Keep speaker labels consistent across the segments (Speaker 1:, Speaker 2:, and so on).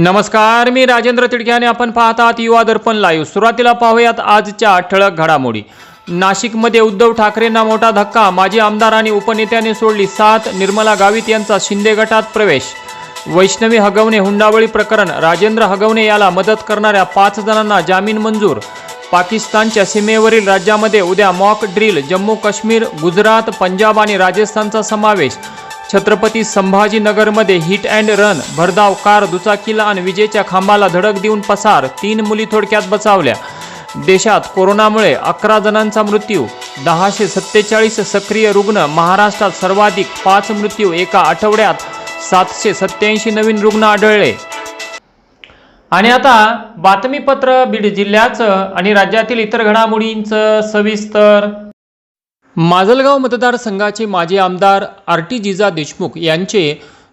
Speaker 1: नमस्कार मी राजेंद्र तिडके आणि आपण पाहत आहात युवा दर्पण लाईव्ह सुरुवातीला पाहूयात आजच्या ठळक घडामोडी. नाशिकमध्ये उद्धव ठाकरेंना मोठा धक्का माजी आमदार आणि उपनेत्याने सोडली साथ निर्मला गावित यांचा शिंदे गटात प्रवेश. वैष्णवी हगवणे हुंडाबळी प्रकरण राजेंद्र हगवणे याला मदत करणाऱ्या पाच जणांना जामीन मंजूर. पाकिस्तानच्या सीमेवरील राज्यामध्ये उद्या मॉक ड्रिल जम्मू काश्मीर गुजरात पंजाब आणि राजस्थानचा समावेश. छत्रपती संभाजीनगरमध्ये हिट अँड रन भरधाव कार दुचाकीला आणि विजेच्या खांबाला धडक देऊन पसार तीन मुली थोडक्यात बचावल्या. देशात कोरोनामुळे अकरा जणांचा मृत्यू दहाशे सत्तेचाळीस सक्रिय रुग्ण महाराष्ट्रात सर्वाधिक पाच मृत्यू एका आठवड्यात सातशे सत्त्याऐंशी नवीन रुग्ण आढळले. आणि आता बातमीपत्र बीड जिल्ह्याचं आणि राज्यातील इतर घडामोडींचं सविस्तर माजलगाव मतदारसंघाचे माजी आमदार आर टी जिजा देशमुख यांचे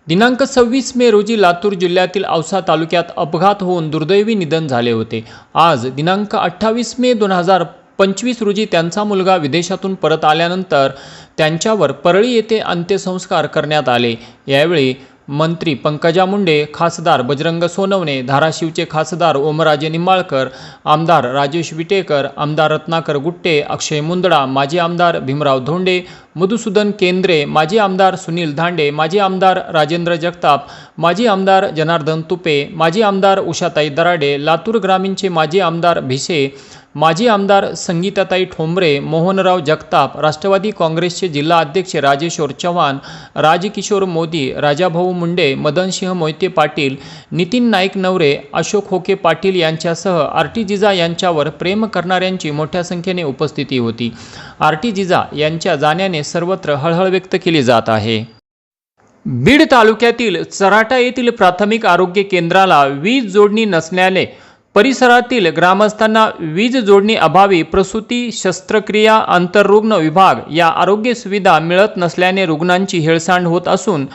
Speaker 1: दिनांक सव्वीस मे रोजी लातूर जिल्ह्यातील औसा तालुक्यात अपघात होऊन दुर्दैवी निधन झाले होते. आज दिनांक अठ्ठावीस मे दोन हजार पंचवीस रोजी त्यांचा मुलगा विदेशातून परत आल्यानंतर त्यांच्यावर परळी येथे अंत्यसंस्कार करण्यात आले. यावेळी मंत्री पंकजा मुंडे खासदार बजरंग सोनवणे धाराशिवचे खासदार ओमराजे निंबाळकर आमदार राजेश विटेकर आमदार रत्नाकर गुट्टे अक्षय मुंदडा माजी आमदार भीमराव धोंडे मधुसूदन केंद्रे माजी आमदार सुनील धांडे माजी आमदार राजेंद्र जगताप माजी आमदार जनार्दन तुपे माजी आमदार उषाताई दराडे लातूर ग्रामीणचे माजी आमदार भिसे माजी आमदार संगीताताई ठोंबरे मोहनराव जगताप राष्ट्रवादी काँग्रेसचे जिल्हा अध्यक्ष राजेश्वर चव्हाण राजकिशोर मोदी राजाभाऊ मुंडे मदनसिंह मोहिते पाटील नितीन नाईक नवरे अशोक होके पाटील यांच्यासह आर टी जिजा यांच्यावर प्रेम करणाऱ्यांची मोठ्या संख्येने उपस्थिती होती. आर टी जिजा यांच्या जाण्याने सर्वत्र हळहळ व्यक्त केली जात आहे. बीड तालुक्यातील चराटा येथील प्राथमिक आरोग्य केंद्राला वीज जोडणी नसल्याने परिसरातील ग्रामस्थांना वीज जोडणी अभावी प्रसूती शस्त्रक्रिया आंतररुग्ण विभाग या आरोग्य सुविधा मिळत नसल्याने रुग्णांची हेळसांड होत असून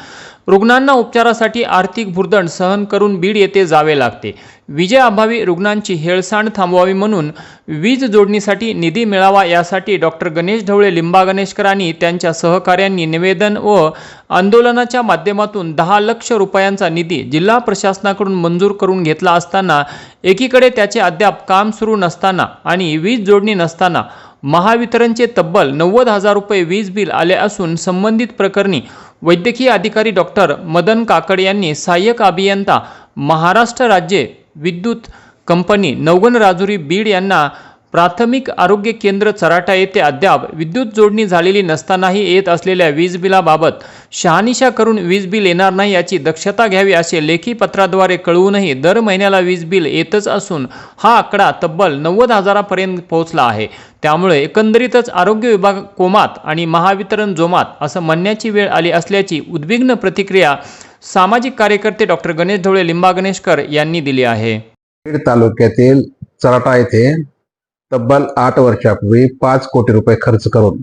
Speaker 1: रुग्णांना उपचारासाठी आर्थिक भुर्दंड सहन करून बीड येथे जावे लागते. विजयाअभावी रुग्णांची हेळसांड थांबवावी म्हणून वीज जोडणीसाठी निधी मिळावा यासाठी डॉक्टर गणेश ढवळे लिंबा गणेशकरांनी त्यांच्या सहकाऱ्यांनी निवेदन व आंदोलनाच्या माध्यमातून दहा लक्ष रुपयांचा निधी जिल्हा प्रशासनाकडून मंजूर करून घेतला असताना एकीकडे त्याचे अद्याप काम सुरू नसताना आणि वीज जोडणी नसताना महावितरणचे तब्बल नव्वद हजार रुपये वीज बिल आले असून संबंधित प्रकरणी वैद्यकीय अधिकारी डॉक्टर मदन काकड यांनी सहाय्यक अभियंता महाराष्ट्र राज्य विद्युत कंपनी नवगण राजुरी बीड यांना प्राथमिक आरोग्य केंद्र चराटा येथे अद्याप विद्युत जोडणी झालेली नसतानाही येत असलेल्या वीज बिलाबाबत शहानिशा करून वीज बिल येणार नाही याची दक्षता घ्यावी असे लेखी पत्राद्वारे कळवूनही दर महिन्याला वीज बिल येतच असून हा आकडा तब्बल नव्वद हजारापर्यंत पोहोचला आहे. त्यामुळे एकंदरीतच आरोग्य विभाग कोमात आणि महावितरण जोमात असं म्हणण्याची वेळ आली असल्याची उद्विग्न प्रतिक्रिया सामाजिक कार्यकर्ते डॉक्टर गणेश ढवळे लिंबा गणेशकर यांनी दिली आहे.
Speaker 2: तालुक्यातील चराटा येथे तब्बल आठ वर्षापूर्वी पाच कोटी रुपये खर्च करून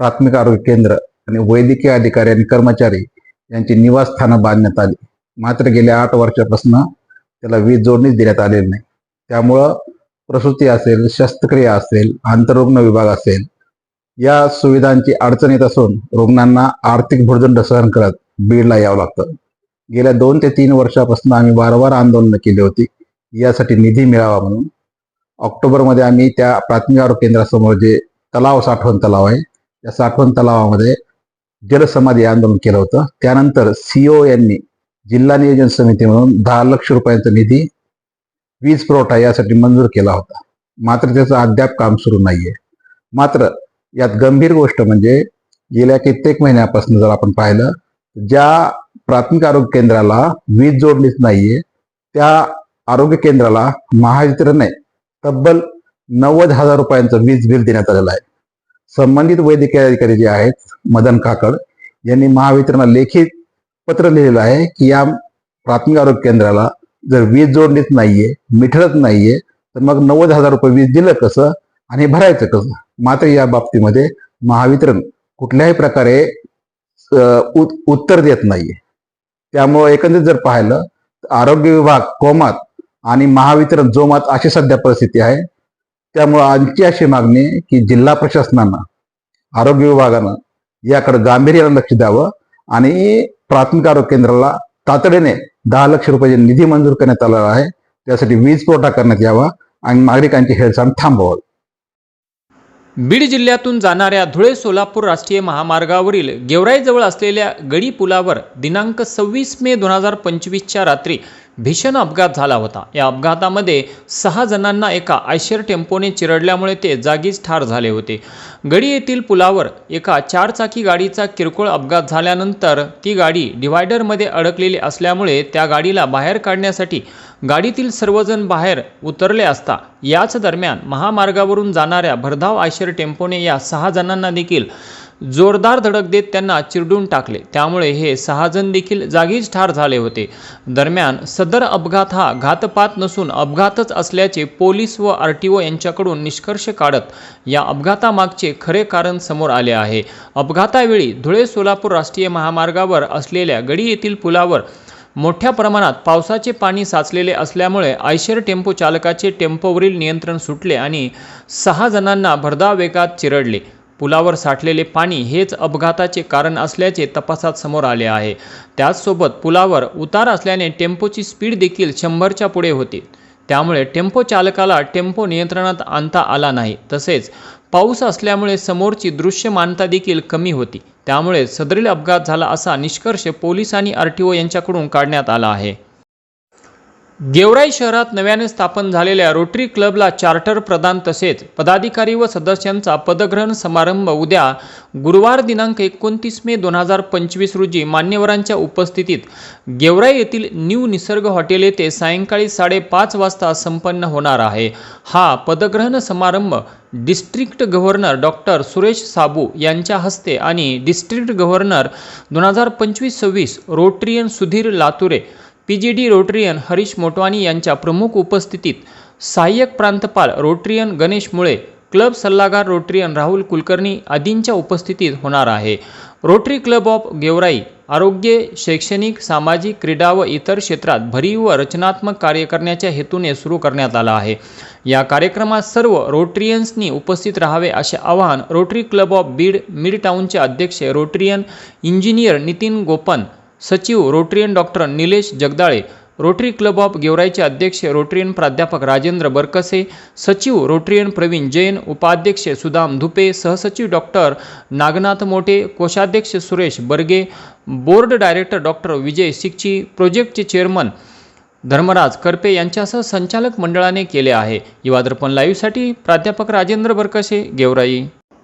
Speaker 2: प्राथमिक आरोग्य केंद्र आणि वैद्यकीय अधिकारी आणि कर्मचारी यांची निवासस्थानं बांधण्यात आली. मात्र गेल्या आठ वर्षापासून त्याला वीज जोडणीच देण्यात आलेली नाही. त्यामुळं प्रसूती असेल शस्त्रक्रिया असेल आंतररुग्ण विभाग असेल या सुविधांची अडचण येत असून रुग्णांना आर्थिक भुर्दंड सहन करत बीडला यावं लागतं. गेल्या दोन ते तीन वर्षापासून आम्ही वारंवार आंदोलनं केली होती. यासाठी निधी मिळावा म्हणून ऑक्टोबरमध्ये आम्ही त्या प्राथमिक आरोग्य केंद्रासमोर जे तलाव साठवण तलाव आहे त्या साठवण तलावामध्ये जलसमाधी आंदोलन केलं होतं. त्यानंतर सीओ यांनी जिल्हा नियोजन समिती म्हणून दहा लक्ष रुपयांचा निधी वीज पुरवठा यासाठी मंजूर केला होता. मात्र त्याचं अद्याप काम सुरू नाहीये. मात्र यात गंभीर गोष्ट म्हणजे गेल्या कित्येक महिन्यापासून जर आपण पाहिलं ज्या प्राथमिक आरोग्य केंद्राला वीज जोडणीच नाहीये त्या आरोग्य केंद्राला महावितरणने तब्बल नव्वद हजार रुपयांचं वीज बिल देण्यात आलेलं आहे. संबंधित वैद्यकीय अधिकारी जे आहेत मदन काकड यांनी महावितरणला लेखी पत्र लिहिलेलं आहे की या प्राथमिक आरोग्य केंद्राला जर वीज जोडणीच नाहीये मिठरच नाहीये तर मग नव्वद हजार रुपये वीज दिलं कसं आणि भरायचं कसं? मात्र या बाबतीमध्ये महावितरण कुठल्याही प्रकारे उत- उत्तर देत नाहीये. त्यामुळं एकंदरीत जर पाहिलं तर आरोग्य विभाग कोमात आणि महावितरण जोमात अशी सध्या परिस्थिती आहे त्यामुळं आमची अशी मागणी की जिल्हा प्रशासनानं आरोग्य विभागानं याकडे गांभीर्यानं लक्ष द्यावं आणि प्राथमिक आरोग्य केंद्राला तातडीने दहा लक्ष रुपये निधी मंजूर करण्यात आला आहे. त्यासाठी वीज पुरवठा करण्यात यावा आणि नागरिकांची हेळसांड थांबवावी.
Speaker 1: बीड जिल्ह्यातून जाणाऱ्या धुळे सोलापूर राष्ट्रीय महामार्गावरील गेवराईजवळ असलेल्या गडी पुलावर दिनांक सव्वीस मे दोन हजार पंचवीसच्या रात्री भीषण अपघात झाला होता. या अपघातामध्ये सहा जणांना एका आयशर टेम्पोने चिरडल्यामुळे ते जागीच ठार झाले होते. गडी येथील पुलावर एका चारचाकी गाडीचा किरकोळ अपघात झाल्यानंतर ती गाडी डिवायडरमध्ये अडकलेली असल्यामुळे त्या गाडीला बाहेर काढण्यासाठी गाडीतील सर्वजण बाहेर उतरले असता याच दरम्यान महामार्गावरून जाणाऱ्या भरधाव आयशर टेम्पोने या सहा जणांना देखील जोरदार धडक देत त्यांना चिरडून टाकले. त्यामुळे हे सहाजण देखील जागीच ठार झाले होते. दरम्यान सदर अपघात हा घातपात नसून अपघातच असल्याचे पोलीस व आर टी ओ यांच्याकडून निष्कर्ष काढत या अपघातामागचे खरे कारण समोर आले आहे. अपघातावेळी धुळे सोलापूर राष्ट्रीय महामार्गावर असलेल्या गडी येथील पुलावर मोठ्या प्रमाणात पावसाचे पाणी साचलेले असल्यामुळे आयशर टेम्पो चालकाचे टेम्पोवरील नियंत्रण सुटले आणि सहा जणांना भरधाव वेगात चिरडले. पुलावर साठलेले पाणी हेच अपघाताचे कारण असल्याचे तपासात समोर आले आहे. त्याचसोबत पुलावर उतार असल्याने टेम्पोची स्पीड देखील शंभरच्या पुढे होती. त्यामुळे टेम्पो चालकाला टेम्पो नियंत्रणात आणता आला नाही. तसेच पाऊस असल्यामुळे समोरची दृश्यमानता देखील कमी होती. त्यामुळे सदरील अपघात झाला असा निष्कर्ष पोलीस आणि आर टी ओ यांच्याकडून काढण्यात आला आहे. गेवराई शहरात नव्याने स्थापन झालेल्या रोटरी क्लबला चार्टर प्रदान तसेच पदाधिकारी व सदस्यांचा पदग्रहण समारंभ उद्या गुरुवार दिनांक एकोणतीस मे दोन हजार पंचवीस रोजी मान्यवरांच्या उपस्थितीत गेवराई येथील न्यू निसर्ग हॉटेल येथे सायंकाळी साडेपाच वाजता संपन्न होणार आहे. हा पदग्रहण समारंभ district governor doctor Suresh Sabu यांच्या हस्ते आणि डिस्ट्रिक्ट गव्हर्नर दोन हजार पंचवीस सव्वीस Rotarian Sudhir Lature P G D Rotarian Harish Motwani यांच्या प्रमुख उपस्थितीत सहाय्यक प्रांतपाल रोटरियन गणेश मुळे क्लब सल्लागार रोटरियन राहुल कुलकर्णी आदींच्या उपस्थितीत होणार आहे. रोटरी क्लब ऑफ गेवराई आरोग्य शैक्षणिक सामाजिक क्रीडा व इतर क्षेत्रात भरीव व रचनात्मक कार्य करण्याच्या हेतूने सुरू करण्यात आला आहे. या कार्यक्रमात सर्व रोटरियन्सनी उपस्थित राहावे असे आवाहन Rotary club of Beed mid टाऊनचे अध्यक्ष रोटरियन इंजिनियर नितीन गोपन सचिव Rotarian doctor Nilesh Jagdale Rotary club of गेवराईचे अध्यक्ष रोटरियन प्राध्यापक राजेंद्र बरकसे सचिव रोटरियन प्रवीण जैन उपाध्यक्ष सुदाम धुपे सहसचिव डॉक्टर नागनाथ मोठे कोषाध्यक्ष Suresh Barge board director doctor Vijay Sikchi प्रोजेक्टचे चेअरमन धर्मराज करपे यांच्यासह संचालक मंडळाने केले आहे. युवादर्पण लाईव्हसाठी प्राध्यापक राजेंद्र बरकसे गेवराई.